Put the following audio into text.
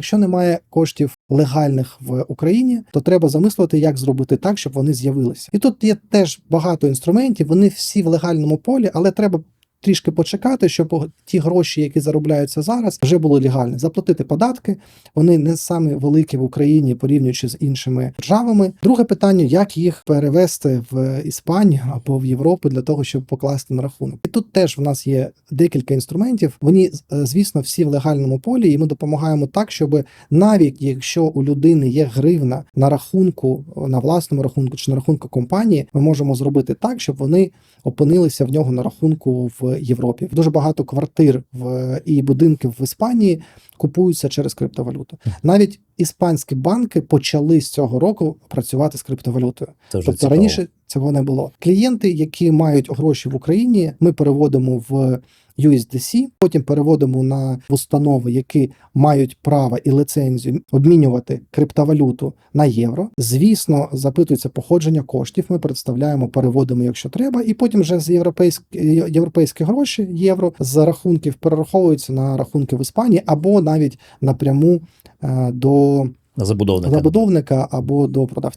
Якщо немає коштів легальних в Україні, то треба замислити, як зробити так, щоб вони з'явилися. І тут є теж багато інструментів. Вони всі в легальному полі, але треба. Трішки почекати, щоб ті гроші, які заробляються зараз, вже були легальні. Заплатити податки. Вони не самі великі в Україні, порівнюючи з іншими державами. Друге питання: як їх перевести в Іспанію або в Європу для того, щоб покласти на рахунок. І тут теж в нас є декілька інструментів. Вони, е, звісно, всі в легальному полі, і ми допомагаємо так, щоб навіть якщо у людини є гривна на рахунку, на власному рахунку чи на рахунку компанії, ми можемо зробити так, щоб вони опинилися в нього на рахунку в Європі. Дуже багато квартир в і будинків в Іспанії купуються через криптовалюту. Навіть іспанські банки почали з цього року працювати з криптовалютою. Це Тобто цікаво. раніше цього не було. Клієнти, які мають гроші в Україні, ми переводимо в USDC, потім переводимо на установи, які мають право і лицензію обмінювати криптовалюту на євро. Звісно, запитується походження коштів. Ми представляємо, переводимо, якщо треба, і потім вже з європейські європейські гроші євро з рахунків перераховуються на рахунки в Іспанії або навіть напряму е, до Забудовника. забудовника або до продавця.